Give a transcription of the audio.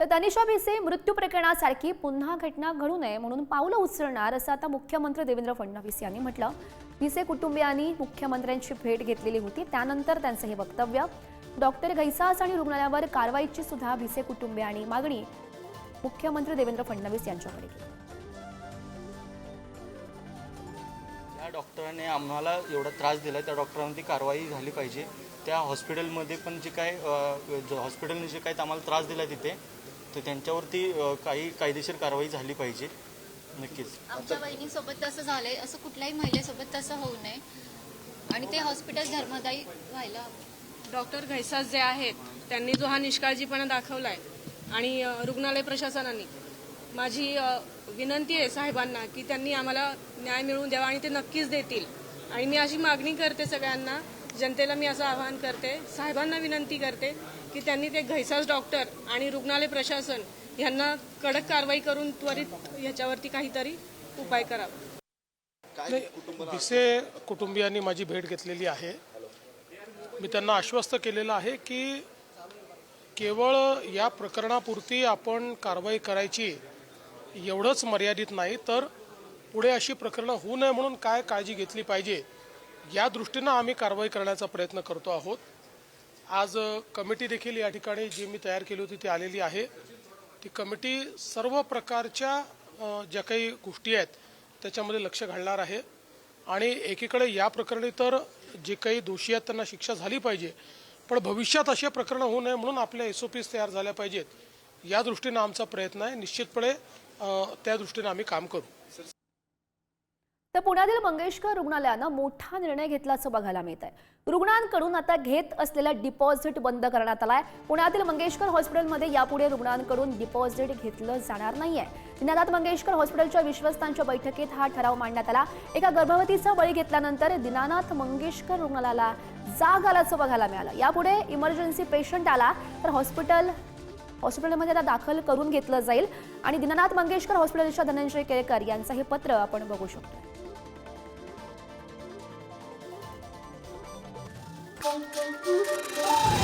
तर तनिषा भिसे मृत्यू प्रकरणासारखी पुन्हा घटना घडू नये म्हणून पावलं उचलणार असं आता मुख्यमंत्री देवेंद्र फडणवीस यांनी म्हटलं. भिसे कुटुंबियांनी मुख्यमंत्र्यांची भेट घेतलेली होती त्यानंतर त्यांचं हे वक्तव्य. डॉक्टर घैसास आणि रुग्णालयावर कारवाईची सुद्धा भिसे कुटुंबियांनी मागणी. मुख्यमंत्री देवेंद्र फडणवीस यांच्याकडे केली. त्या डॉक्टरांनी आम्हाला एवढा त्रास दिला त्या डॉक्टरांवरती कारवाई झाली पाहिजे. त्या हॉस्पिटलमध्ये पण जे काय हॉस्पिटलने जे काय आम्हाला त्रास दिला तिथे तर त्यांच्यावरती काही कायदेशीर कारवाई झाली पाहिजे. नक्कीच. आमच्या बहिणीसोबत तसं झालंय. असं कुठल्याही महिलेसोबत तसं होऊ नये. आणि ते हॉस्पिटल धर्मदायी व्हायला. डॉक्टर घैसास जे आहेत त्यांनी जो हा निष्काळजीपणा दाखवलाय आणि रुग्णालय प्रशासनाने माझी विनंती आहे साहेबांना की त्यांनी आम्हाला न्याय मिळवून द्यावा आणि ते नक्कीच देतील. आणि मी अशी मागणी करते सगळ्यांना जनतेला मी असं आवाहन करते साहेबांना विनंती करते की त्यांनी ते घैसास डॉक्टर आणि रुग्णालय प्रशासन यांना कडक कारवाई करून त्वरित ह्याच्यावरती काहीतरी उपाय करावा. नाही भिसे कुटुंबियांनी माझी भेट घेतलेली आहे. मी त्यांना आश्वस्त केलेलं आहे की केवळ या प्रकरणापुरती आपण कारवाई करायची एवढंच मर्यादित नाही तर पुढे अशी प्रकरणं होऊ नये म्हणून काय काळजी घेतली पाहिजे या दृष्टीनं आम्ही कारवाई करण्याचा प्रयत्न करतो आहोत. आज कमिटी देखील या ठिकाणी जी मी तयार केली होती ती आलेली आहे. ती कमिटी सर्व प्रकारच्या ज्या काही गोष्टी आहेत त्याच्यामध्ये लक्ष घालणार आहे. आणि एकीकडे या प्रकरणी तर जे काही दोषी आहेत त्यांना शिक्षा झाली पाहिजे. पण भविष्यात असे प्रकरणं होऊ नये म्हणून आपल्या एस ओ तयार झाल्या पाहिजेत. या दृष्टीनं आमचा प्रयत्न आहे. निश्चितपणे त्या दृष्टीने आम्ही काम करू. तर पुण्यातील मंगेशकर रुग्णालयानं मोठा निर्णय घेतल्याचं बघायला मिळत आहे रुग्णांकडून आता घेत असलेला डिपॉझिट बंद करण्यात आलाय. पुण्यातील मंगेशकर हॉस्पिटलमध्ये यापुढे रुग्णांकडून डिपॉझिट घेतलं जाणार नाहीये. दिनानाथ मंगेशकर हॉस्पिटलच्या विश्वस्तांच्या बैठकीत हा ठराव मांडण्यात आला. एका गर्भवतीचा बळी घेतल्यानंतर दिनानाथ मंगेशकर रुग्णालयाला जाग आल्याचं बघायला मिळालं. यापुढे इमर्जन्सी पेशंट आला तर हॉस्पिटल हॉस्पिटलमध्ये आता दाखल करून घेतलं जाईल आणि दिनानाथ मंगेशकर हॉस्पिटलच्या धनंजय केळकर यांचं हे पत्र आपण बघू शकतो Thank you.